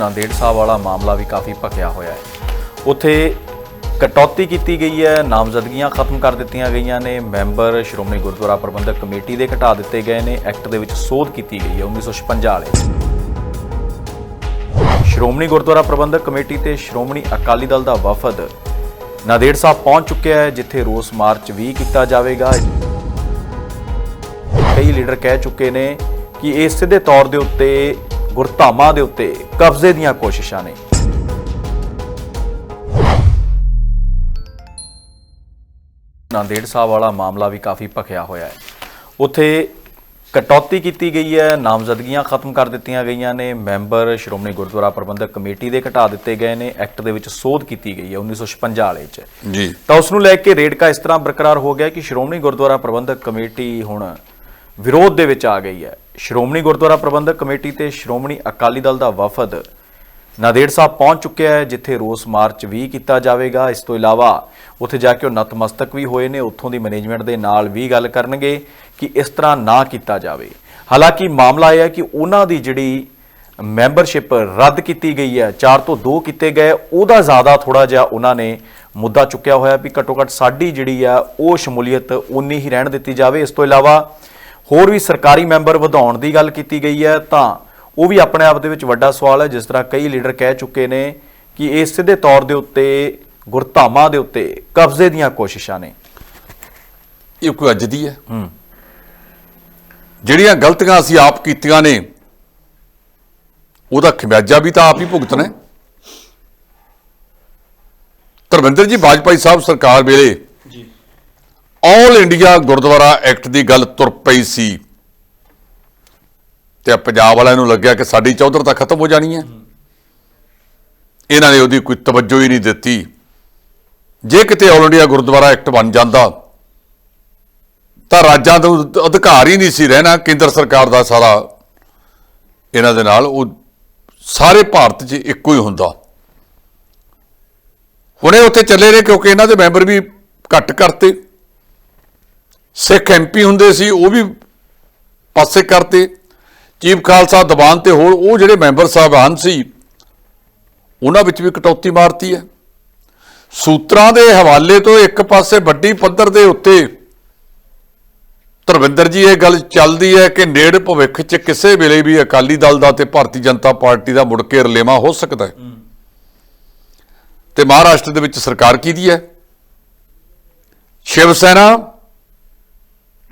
ਨਾਂਦੇੜ ਸਾਹਿਬ ਵਾਲਾ ਮਾਮਲਾ ਵੀ ਕਾਫੀ ਭਖਿਆ ਹੋਇਆ ਹੈ। ਉੱਥੇ ਕਟੌਤੀ ਕੀਤੀ ਗਈ ਹੈ, ਨਾਮਜ਼ਦਗੀਆਂ ਖਤਮ ਕਰ ਦਿੱਤੀਆਂ ਗਈਆਂ ਨੇ, ਮੈਂਬਰ ਸ਼੍ਰੋਮਣੀ ਗੁਰਦੁਆਰਾ ਪ੍ਰਬੰਧਕ ਕਮੇਟੀ ਦੇ ਘਟਾ ਦਿੱਤੇ ਗਏ ਨੇ, ਐਕਟ ਦੇ ਵਿੱਚ ਸੋਧ ਕੀਤੀ ਗਈ ਹੈ 1956 ਵਾਲੇ। ਸ਼੍ਰੋਮਣੀ ਗੁਰਦੁਆਰਾ ਪ੍ਰਬੰਧਕ ਕਮੇਟੀ ਤੇ ਸ਼੍ਰੋਮਣੀ ਅਕਾਲੀ ਦਲ ਦਾ ਵਫਦ ਨਾਂਦੇੜ ਸਾਹਿਬ ਪਹੁੰਚ ਚੁੱਕਿਆ ਹੈ, ਜਿੱਥੇ ਰੋਸ ਮਾਰਚ ਵੀ ਕੀਤਾ ਜਾਵੇਗਾ। ਕਈ ਲੀਡਰ ਕਹਿ ਚੁੱਕੇ ਨੇ ਕਿ ਇਹ ਸਿੱਧੇ ਤੌਰ ਦੇ ਉੱਤੇ ਗੁਰਧਾਮਾਂ ਦੇ ਉੱਤੇ ਕਬਜ਼ੇ ਦੀਆਂ ਕੋਸ਼ਿਸ਼ਾਂ ਨੇ। ਨਾਂਦੇੜ ਸਾਹਿਬ ਵਾਲਾ ਮਾਮਲਾ ਵੀ ਕਾਫੀ ਭਖਿਆ ਹੋਇਆ ਹੈ। ਉੱਥੇ ਕਟੌਤੀ ਕੀਤੀ ਗਈ ਹੈ ਨਾਮਜ਼ਦਗੀਆਂ ਖਤਮ ਕਰ ਦਿੱਤੀਆਂ ਗਈਆਂ ਨੇ ਮੈਂਬਰ ਸ਼੍ਰੋਮਣੀ ਗੁਰਦੁਆਰਾ ਪ੍ਰਬੰਧਕ ਕਮੇਟੀ ਦੇ ਘਟਾ ਦਿੱਤੇ ਗਏ ਨੇ ਐਕਟ ਦੇ ਵਿੱਚ ਸੋਧ ਕੀਤੀ ਗਈ ਹੈ 1956 ਵਾਲੇ 'ਚ। ਜੀ। ਤਾਂ ਉਸ ਨੂੰ ਲੈ ਕੇ ਰੇੜਕਾ ਇਸ ਤਰ੍ਹਾਂ ਬਰਕਰਾਰ ਹੋ ਗਿਆ ਕਿ ਸ਼੍ਰੋਮਣੀ ਗੁਰਦੁਆਰਾ ਪ੍ਰਬੰਧਕ ਕਮੇਟੀ ਹੁਣ ਵਿਰੋਧ ਦੇ ਵਿੱਚ ਆ ਗਈ ਹੈ। ਸ਼੍ਰੋਮਣੀ ਗੁਰਦੁਆਰਾ ਪ੍ਰਬੰਧਕ ਕਮੇਟੀ ਤੇ ਸ਼੍ਰੋਮਣੀ ਅਕਾਲੀ ਦਲ ਦਾ ਵਫਦ ਨਾਦੇੜ ਸਾਹਿਬ ਪਹੁੰਚ ਚੁੱਕਿਆ ਹੈ, ਜਿੱਥੇ ਰੋਸ ਮਾਰਚ ਵੀ ਕੀਤਾ ਜਾਵੇਗਾ। ਇਸ ਤੋਂ ਇਲਾਵਾ ਉੱਥੇ ਜਾ ਕੇ ਉਹ ਨਤਮਸਤਕ ਵੀ ਹੋਏ ਨੇ। ਉੱਥੋਂ ਦੀ ਮੈਨੇਜਮੈਂਟ ਦੇ ਨਾਲ ਵੀ ਗੱਲ ਕਰਨਗੇ ਕਿ ਇਸ ਤਰ੍ਹਾਂ ਨਾ ਕੀਤਾ ਜਾਵੇ। ਹਾਲਾਂਕਿ ਮਾਮਲਾ ਇਹ ਹੈ ਕਿ ਉਹਨਾਂ ਦੀ ਜਿਹੜੀ ਮੈਂਬਰਸ਼ਿਪ ਰੱਦ ਕੀਤੀ ਗਈ ਹੈ 4 ਤੋਂ 2 ਕੀਤੇ ਗਏ, ਉਹਦਾ ਜ਼ਿਆਦਾ ਥੋੜਾ ਜਿਹਾ ਉਹਨਾਂ ਨੇ ਮੁੱਦਾ ਚੁੱਕਿਆ ਹੋਇਆ ਵੀ ਘੱਟੋ ਘੱਟ ਸਾਡੀ ਜਿਹੜੀ ਆ, ਉਹ ਸ਼ਮੂਲੀਅਤ ਉਨੀ ਹੀ ਰਹਿਣ ਦਿੱਤੀ ਜਾਵੇ। ਇਸ ਤੋਂ ਇਲਾਵਾ ਹੋਰ ਵੀ ਸਰਕਾਰੀ ਮੈਂਬਰ ਵਧਾਉਣ ਦੀ ਗੱਲ ਕੀਤੀ ਗਈ ਹੈ ਤਾਂ ਉਹ ਵੀ ਆਪਣੇ ਆਪ ਦੇ ਵਿੱਚ ਵੱਡਾ ਸਵਾਲ ਹੈ ਜਿਸ ਤਰ੍ਹਾਂ ਕਈ ਲੀਡਰ ਕਹਿ ਚੁੱਕੇ ਨੇ ਕਿ ਇਹ ਸਿੱਧੇ ਤੌਰ ਦੇ ਉੱਤੇ ਗੁਰਧਾਮਾਂ ਦੇ ਉੱਤੇ ਕਬਜ਼ੇ ਦੀਆਂ ਕੋਸ਼ਿਸ਼ਾਂ ਨੇ। ਇਹ ਕੋਈ ਅੱਜ ਦੀ ਹੈ? ਹੂੰ। ਜਿਹੜੀਆਂ ਗਲਤੀਆਂ ਅਸੀਂ ਆਪ ਕੀਤੀਆਂ ਨੇ ਉਹਦਾ ਖਮਿਆਜਾ ਵੀ ਤਾਂ ਆਪ ਹੀ ਭੁਗਤਣਾ ਹੈ। ਧਰਮਿੰਦਰ ਜੀ ਬਾਜਪਾਈ ਸਾਹਿਬ ਸਰਕਾਰ ਵੇਲੇ ਆਲ ਇੰਡੀਆ ਗੁਰਦੁਆਰਾ ਐਕਟ ਦੀ ਗੱਲ ਤੁਰ ਪਈ ਸੀ। ਤੇ ਪੰਜਾਬ ਵਾਲਿਆਂ ਨੂੰ ਲੱਗਿਆ ਕਿ ਸਾਡੀ ਚੌਧਰ ਤਾਂ ਖਤਮ ਹੋ ਜਾਣੀ ਹੈ। ਇਹਨਾਂ ਨੇ ਉਹਦੀ ਕੋਈ ਤਵੱਜੋ ਹੀ ਨਹੀਂ ਦਿੱਤੀ। ਜੇ ਕਿਤੇ ਆਲ ਇੰਡੀਆ ਗੁਰਦੁਆਰਾ ਐਕਟ ਬਣ ਜਾਂਦਾ, ਤਾਂ ਰਾਜਾਂ ਦਾ ਅਧਿਕਾਰ ਹੀ ਨਹੀਂ ਸੀ ਰਹਿਣਾ, ਕੇਂਦਰ ਸਰਕਾਰ ਦਾ ਸਾਰਾ ਇਹਨਾਂ ਦੇ ਨਾਲ, ਉਹ ਸਾਰੇ ਭਾਰਤ 'ਚ ਇੱਕੋ ਹੀ ਹੁੰਦਾ। ਹੁਣੇ ਉੱਥੇ ਚੱਲੇ ਨੇ ਕਿਉਂਕਿ ਇਹਨਾਂ ਦੇ ਮੈਂਬਰ ਵੀ ਘੱਟ ਕਰਤੇ। ਸਿੱਖ ਐਮਪੀ ਹੁੰਦੇ ਸੀ ਉਹ ਵੀ ਪਾਸੇ ਕਰਤੇ। ਚੀਫ ਖਾਲਸਾ ਦੀਵਾਨ ਤੇ ਹੋਰ ਉਹ ਜਿਹੜੇ ਮੈਂਬਰ ਸਾਹਿਬਾਨ ਸੀ ਉਹਨਾਂ ਵਿੱਚ ਵੀ ਕਟੌਤੀ ਮਾਰਤੀ ਹੈ। ਸੂਤਰਾਂ ਦੇ ਹਵਾਲੇ ਤੋਂ ਇੱਕ ਪਾਸੇ ਵੱਡੀ ਪੱਧਰ ਦੇ ਉੱਤੇ ਧਰਮਿੰਦਰ ਜੀ ਇਹ ਗੱਲ ਚੱਲਦੀ ਹੈ ਕਿ ਨੇੜ ਭਵਿੱਖ 'ਚ ਕਿਸੇ ਵੇਲੇ ਵੀ ਅਕਾਲੀ ਦਲ ਦਾ ਤੇ ਭਾਰਤੀ ਜਨਤਾ ਪਾਰਟੀ ਦਾ ਮੁੜ ਕੇ ਰਲੇਵਾ ਹੋ ਸਕਦਾ ਹੈ। ਤੇ ਮਹਾਰਾਸ਼ਟਰ ਦੇ ਵਿੱਚ ਸਰਕਾਰ ਕਿਹਦੀ ਹੈ? ਸ਼ਿਵ ਸੈਨਾ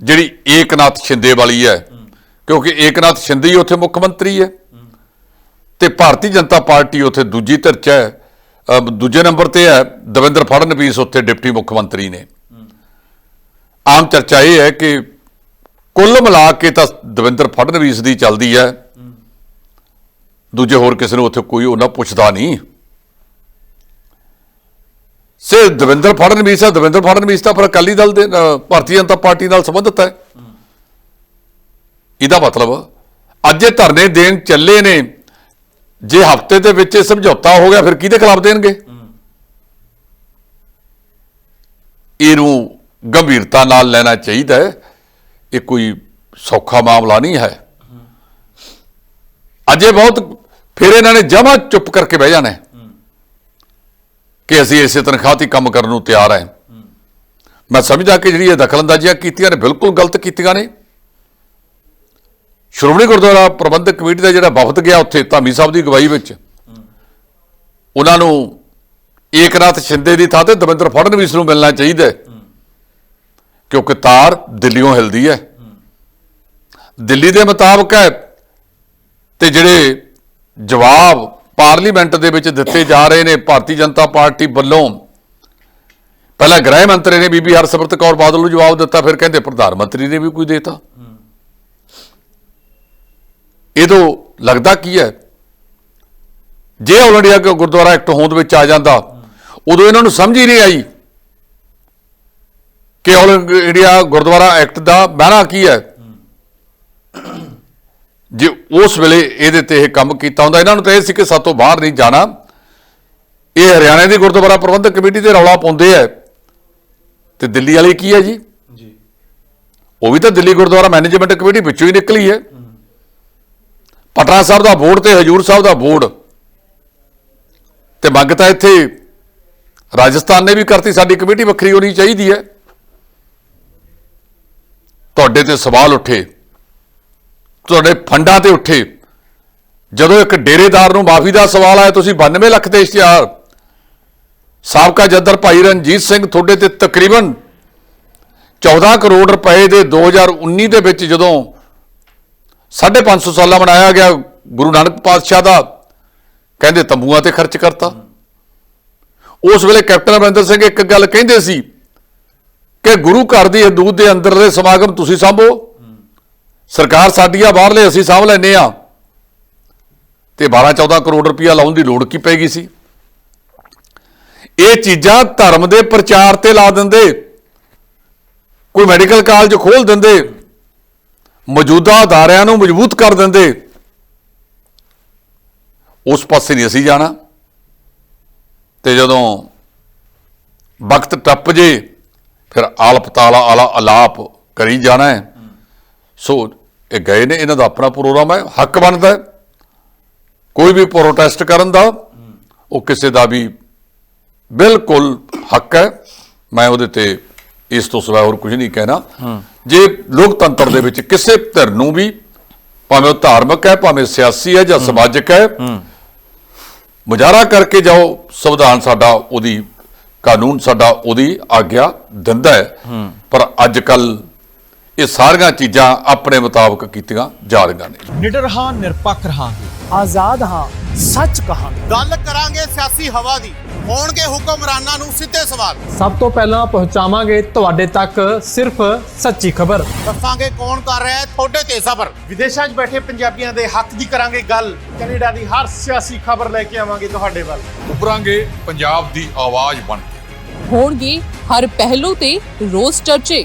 ਜਿਹੜੀ ਏਕਨਾਥ ਸ਼ਿੰਦੇ ਵਾਲੀ ਹੈ, ਕਿਉਂਕਿ ਏਕਨਾਥ ਸ਼ਿੰਦੇ ਹੀ ਉੱਥੇ ਮੁੱਖ ਮੰਤਰੀ ਹੈ। ਤੇ ਭਾਰਤੀ ਜਨਤਾ ਪਾਰਟੀ ਉੱਥੇ ਦੂਜੀ ਧਿਰ 'ਚ ਹੈ। ਦੂਜੇ ਨੰਬਰ ਤੇ ਹੈ, ਦਵਿੰਦਰ ਫੜਨਵੀਸ ਉੱਥੇ ਡਿਪਟੀ ਮੁੱਖ ਮੰਤਰੀ ਨੇ। ਆਮ ਚਰਚਾ ਇਹ ਹੈ ਕਿ ਕੁੱਲ ਮਿਲਾ ਕੇ ਤਾਂ ਦਵਿੰਦਰ ਫੜਨਵੀਸ ਦੀ ਚੱਲਦੀ ਹੈ। ਦੂਜੇ ਹੋਰ ਕਿਸੇ ਨੂੰ ਉੱਥੇ ਕੋਈ ਉਹਨਾਂ ਪੁੱਛਦਾ ਨਹੀਂ। ਸੇ ਦਵਿੰਦਰ ਫੜਨਵੀਸ ਹੈ, ਦਵਿੰਦਰ ਫੜਨਵੀਸ ਤਾਂ ਫਿਰ ਅਕਾਲੀ ਦਲ ਦੇ ਭਾਰਤੀ ਜਨਤਾ ਪਾਰਟੀ ਨਾਲ ਸੰਬੰਧਿਤ ਹੈ। ਇਹਦਾ ਮਤਲਬ ਅੱਜ ਇਹ ਧਰਨੇ ਦੇਣ ਚੱਲੇ ਨੇ, ਜੇ ਹਫ਼ਤੇ ਦੇ ਵਿੱਚ ਇਹ ਸਮਝੌਤਾ ਹੋ ਗਿਆ, ਫਿਰ ਕਿਹਦੇ ਖਿਲਾਫ ਦੇਣਗੇ? ਇਹਨੂੰ ਗੰਭੀਰਤਾ ਨਾਲ ਲੈਣਾ ਚਾਹੀਦਾ ਹੈ। ਇਹ ਕੋਈ ਸੌਖਾ ਮਾਮਲਾ ਨਹੀਂ ਹੈ। ਅਜੇ ਬਹੁਤ ਫਿਰ ਇਹਨਾਂ ਨੇ ਜਮਾ ਚੁੱਪ ਕਰਕੇ ਬਹਿ ਜਾਣਾ ਕਿ ਅਸੀਂ ਇਸੇ ਤਨਖਾਹ ਤੇ ਕੰਮ ਕਰਨ ਨੂੰ ਤਿਆਰ ਹਾਂ ਮੈਂ ਸਮਝਦਾ ਕਿ ਜਿਹੜੀ ਇਹ ਦਖਲਅੰਦਾਜ਼ੀਆਂ ਕੀਤੀਆਂ ਨੇ ਬਿਲਕੁਲ ਗਲਤ ਕੀਤੀਆਂ ਨੇ। ਸ਼੍ਰੋਮਣੀ ਗੁਰਦੁਆਰਾ ਪ੍ਰਬੰਧਕ ਕਮੇਟੀ ਦਾ ਜਿਹੜਾ ਵਫਦ ਗਿਆ ਉੱਥੇ ਧਾਮੀ ਸਾਹਿਬ ਦੀ ਅਗਵਾਈ ਵਿੱਚ, ਉਹਨਾਂ ਨੂੰ ਏਕਨਾਥ ਸ਼ਿੰਦੇ ਦੀ ਥਾਂ ਤੇ ਦਵਿੰਦਰ ਫੜਨਵੀਸ ਨੂੰ ਮਿਲਣਾ ਚਾਹੀਦਾ ਕਿਉਂਕਿ ਤਾਰ ਦਿੱਲੀੋਂ ਹਿਲਦੀ ਹੈ ਦਿੱਲੀ ਦੇ ਮੁਤਾਬਕ ਹੈ ਤੇ ਜਿਹੜੇ ਜਵਾਬ ਪਾਰਲੀਮੈਂਟ ਦੇ ਵਿੱਚ ਦਿੱਤੇ ਜਾ ਰਹੇ ਨੇ, ਭਾਰਤੀ ਜਨਤਾ ਪਾਰਟੀ ਵੱਲੋਂ। ਪਹਿਲਾਂ ਗ੍ਰਹਿ ਮੰਤਰੀ ਨੇ ਬੀਬੀ ਹਰਸਿਮਰਤ ਕੌਰ ਬਾਦਲ ਨੂੰ ਜਵਾਬ ਦਿੱਤਾ, ਫਿਰ ਕਹਿੰਦੇ ਪ੍ਰਧਾਨ ਮੰਤਰੀ ਨੇ ਵੀ ਕੋਈ ਦੇਤਾ। ਇਹ ਲੱਗਦਾ ਕੀ ਹੈ? ਜੇ ਆਲ ਇੰਡੀਆ ਗੁਰਦੁਆਰਾ ਐਕਟ ਹੋਂਦ ਵਿੱਚ ਆ ਜਾਂਦਾ, ਉਦੋਂ ਇਹਨਾਂ ਨੂੰ ਸਮਝ ਹੀ ਨਹੀਂ ਆਈ ਕਿ ਆਲ ਇੰਡੀਆ ਗੁਰਦੁਆਰਾ ਐਕਟ ਦਾ ਬਹਿਣਾ ਕੀ ਹੈ। ਜੇ ਉਸ ਵੇਲੇ ਇਹਦੇ ਤੇ ਇਹ ਕੰਮ ਕੀਤਾ ਹੁੰਦਾ ਇਹਨਾਂ ਨੂੰ ਤਾਂ ਇਹ ਸੀ ਕਿ ਸਾਤੋਂ ਬਾਹਰ ਨਹੀਂ ਜਾਣਾ। ਇਹ ਹਰਿਆਣਾ ਦੀ ਗੁਰਦੁਆਰਾ ਪ੍ਰਬੰਧਕ ਕਮੇਟੀ ਤੇ ਰੌਲਾ ਪਾਉਂਦੇ ਆ। ਤੇ ਦਿੱਲੀ ਵਾਲੇ ਕੀ ਹੈ ਜੀ? ਜੀ। ਉਹ ਵੀ ਤਾਂ ਦਿੱਲੀ ਗੁਰਦੁਆਰਾ ਮੈਨੇਜਮੈਂਟ ਕਮੇਟੀ ਵਿੱਚੋਂ ਹੀ ਨਿਕਲੀ ਹੈ। ਪਟਨਾ ਸਾਹਿਬ ਦਾ ਬੋਰਡ ਤੇ ਹਜੂਰ ਸਾਹਿਬ ਦਾ ਬੋਰਡ। ਤੇ ਮੰਗ ਤਾਂ ਇੱਥੇ ਰਾਜਸਥਾਨ ਨੇ ਵੀ ਕਰਤੀ ਸਾਡੀ ਕਮੇਟੀ ਵੱਖਰੀ ਹੋਣੀ ਚਾਹੀਦੀ ਹੈ। ਤੁਹਾਡੇ ਤੇ ਸਵਾਲ ਉੱਠੇ। ਤੁਹਾਡੇ ਫੰਡਾਂ ਤੇ ਉੱਠੇ। ਜਦੋਂ ਇੱਕ ਡੇਰੇਦਾਰ ਨੂੰ ਮਾਫੀ ਦਾ ਸਵਾਲ ਆਇਆ, ਤੁਸੀਂ 92 ਲੱਖ ਦੇ ਇਸ਼ਤਿਹਾਰ। ਸਾਬਕਾ ਜੱਦਰ ਭਾਈ ਰਣਜੀਤ ਸਿੰਘ ਤੁਹਾਡੇ ਤੇ ਤਕਰੀਬਨ 14 ਕਰੋੜ ਰੁਪਏ ਦੇ 2019 ਦੇ ਵਿੱਚ ਜਦੋਂ 550 ਸਾਲਾ ਮਨਾਇਆ ਗਿਆ ਗੁਰੂ ਨਾਨਕ ਪਾਤਸ਼ਾਹ ਦਾ, ਕਹਿੰਦੇ ਤੰਬੂਆਂ ਤੇ ਖਰਚ ਕਰਤਾ। ਉਸ ਵੇਲੇ ਕੈਪਟਨ ਅਮਰਿੰਦਰ ਸਿੰਘ ਇੱਕ ਗੱਲ ਕਹਿੰਦੇ ਸੀ ਕਿ ਗੁਰੂ ਘਰ ਦੀ ਹਦੂਦ ਦੇ ਅੰਦਰਲੇ ਸਮਾਗਮ ਤੁਸੀਂ ਸਾਂਭੋ। ਸਰਕਾਰ ਸਾਡੀ ਆ ਬਾਹਰਲੇ ਅਸੀਂ ਸਾਂਭ ਲੈਨੇ ਆ ਤੇ 12 14 ਕਰੋੜ ਰੁਪਇਆ ਲਾਉਣ ਦੀ ਲੋੜ ਕੀ ਪੈ ਗਈ ਸੀ? ਇਹ ਚੀਜ਼ਾਂ ਧਰਮ ਦੇ ਪ੍ਰਚਾਰ ਤੇ ਲਾ ਦਿੰਦੇ। ਕੋਈ ਮੈਡੀਕਲ ਕਾਲਜ ਖੋਲ ਦਿੰਦੇ। ਮੌਜੂਦਾ ਅਦਾਰਿਆਂ ਨੂੰ ਮਜ਼ਬੂਤ ਕਰ ਦਿੰਦੇ। ਉਸ ਪਾਸੇ ਨਹੀਂ ਅਸੀਂ ਜਾਣਾ। ਤੇ ਜਦੋਂ ਵਕਤ ਟੱਪ ਜੇ, ਫਿਰ ਆਲਪ ਤਾਲਾ ਆਲਾ ਅਲਾਪ ਕਰੀ ਜਾਣਾ ਹੈ। ਸੋ ਇਹ ਗਏ ਨੇ ਇਹਨਾਂ ਦਾ ਆਪਣਾ ਪ੍ਰੋਗਰਾਮ ਹੈ ਹੱਕ ਬਣਦਾ ਹੈ। ਕੋਈ ਵੀ ਪ੍ਰੋਟੈਸਟ ਕਰਨ ਦਾ ਉਹ ਕਿਸੇ ਦਾ ਵੀ ਬਿਲਕੁਲ ਹੱਕ ਹੈ। ਮੈਂ ਉਹਦੇ ਤੇ ਇਸ ਤੋਂ ਸਿਵਾ ਹੋਰ ਕੁਝ ਨਹੀਂ ਕਹਿਣਾ। ਜੇ ਲੋਕਤੰਤਰ ਦੇ ਵਿੱਚ ਕਿਸੇ ਧਿਰ ਨੂੰ ਵੀ ਭਾਵੇਂ ਉਹ ਧਾਰਮਿਕ ਹੈ ਭਾਵੇਂ ਸਿਆਸੀ ਹੈ ਜਾਂ ਸਮਾਜਿਕ ਹੈ ਮੁਜ਼ਾਹਰਾ ਕਰਕੇ ਜਾਓ ਸੰਵਿਧਾਨ ਸਾਡਾ ਉਹਦੀ ਕਾਨੂੰਨ ਸਾਡਾ ਉਹਦੀ ਆਗਿਆ ਦਿੰਦਾ ਹੈ। ਪਰ ਅੱਜ ਕੱਲ ਇਹ ਸਾਰੀਆਂ ਚੀਜ਼ਾਂ ਆਪਣੇ ਮੁਤਾਬਕ ਕੀਤੀਆਂ ਜਾ ਰਹੀਆਂ ਨੇ। ਨਿਡਰ ਹਾਂ ਨਿਰਪੱਖ ਰਹਾਂਗੇ। ਆਜ਼ਾਦ ਹਾਂ ਸੱਚ ਕਹਾਂਗੇ। ਗੱਲ ਕਰਾਂਗੇ ਸਿਆਸੀ ਹਵਾ ਦੀ। ਹੋਣਗੇ ਹੁਕਮਰਾਨਾਂ ਨੂੰ ਸਿੱਧੇ ਸਵਾਲ। ਸਭ ਤੋਂ ਪਹਿਲਾਂ ਪਹੁੰਚਾਵਾਂਗੇ ਤੁਹਾਡੇ ਤੱਕ ਸਿਰਫ ਸੱਚੀ ਖਬਰ। ਦੱਸਾਂਗੇ ਕੌਣ ਕਰ ਰਿਹਾ ਹੈ ਤੁਹਾਡੇ ਤੇ ਸਬਰ। ਵਿਦੇਸ਼ਾਂ 'ਚ ਬੈਠੇ ਪੰਜਾਬੀਆਂ ਦੇ ਹੱਕ ਦੀ ਕਰਾਂਗੇ ਗੱਲ। ਕੈਨੇਡਾ ਦੀ ਹਰ ਸਿਆਸੀ ਖਬਰ ਲੈ ਕੇ ਆਵਾਂਗੇ ਤੁਹਾਡੇ ਵੱਲ। ਉਭਰਾਂਗੇ ਪੰਜਾਬ ਦੀ ਆਵਾਜ਼ ਬਣ ਕੇ। ਹੋਣਗੇ ਹਰ ਪਹਿਲੂ ਤੇ ਰੋਜ਼ ਚਰਚੇ।